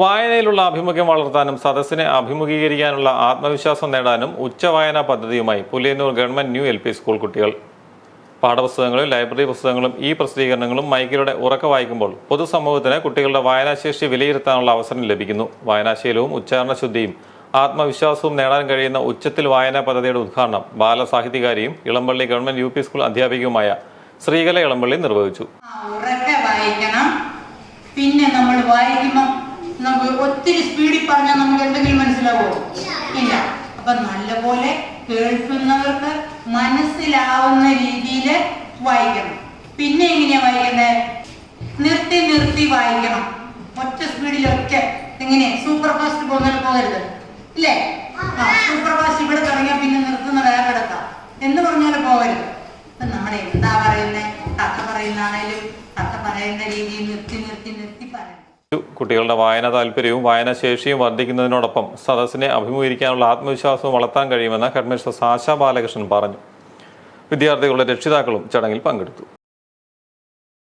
വായനയിലുള്ള ആഭിമുഖ്യം വളർത്താനും സദസ്സിനെ അഭിമുഖീകരിക്കാനുള്ള ആത്മവിശ്വാസം നേടാനും ഉച്ചവായനാ പദ്ധതിയുമായി Puliyannur government new L school കുട്ടികൾ. പാഠപുസ്തകങ്ങളും ലൈബ്രറി പുസ്തകങ്ങളും ഈ പ്രസിദ്ധീകരണങ്ങളും മൈക്കിലൂടെ ഉറക്ക വായിക്കുമ്പോൾ പൊതുസമൂഹത്തിന് കുട്ടികളുടെ വായനാശേഷി വിലയിരുത്താനുള്ള അവസരം ലഭിക്കുന്നു. വായനാശീലവും ഉച്ചാരണശുദ്ധിയും ആത്മവിശ്വാസവും നേടാൻ കഴിയുന്ന ഉച്ചത്തിൽ വായനാ പദ്ധതിയുടെ ഉദ്ഘാടനം ബാലസാഹിത്യകാരിയും ഇളമ്പള്ളി ഗവൺമെന്റ് യു സ്കൂൾ അധ്യാപികയുമായ ശ്രീകല ഇളമ്പള്ളി നിർവഹിച്ചു. പിന്നെ നമ്മൾ വായിക്കുമ്പോൾ നമുക്ക് ഒത്തിരി സ്പീഡിൽ പറഞ്ഞാൽ നമുക്ക് എന്തെങ്കിലും മനസ്സിലാവോ? ഇല്ല. അപ്പൊ നല്ലപോലെ കേൾക്കുന്നവർക്ക് മനസ്സിലാവുന്ന രീതിയിൽ വായിക്കണം. പിന്നെ എങ്ങനെയാ വായിക്കുന്നത് നിർത്തി നിർത്തി വായിക്കണം. ഒറ്റ സ്പീഡിലൊക്കെ എങ്ങനെ സൂപ്പർ ഫാസ്റ്റ് പോകുന്നതിൽ പോകരുത്. ഇല്ലേ? ആ സൂപ്പർ ഫാസ്റ്റ് ഇവിടെ തുടങ്ങിയാൽ പിന്നെ നിർത്തുന്ന വേറെ കിടക്കാം എന്ന് പറഞ്ഞാൽ പോകരുത്. നമ്മൾ എന്താ പറയുന്നത് കഥ പറയുന്നതാണേലും കഥ പറയുന്ന രീതിയിൽ നിർത്തി നിർത്തി കുട്ടികളുടെ വായന താല്പര്യവും വായനാശേഷിയും വർദ്ധിക്കുന്നതിനോടൊപ്പം സദസ്സിനെ അഭിമുഖീകരിക്കാനുള്ള ആത്മവിശ്വാസവും വളർത്താൻ കഴിയുമെന്ന് ഹെഡ്മിസ്റ്റർ സാശ ബാലകൃഷ്ണൻ പറഞ്ഞു. വിദ്യാർത്ഥികളുടെ രക്ഷിതാക്കളും ചടങ്ങിൽ പങ്കെടുത്തു.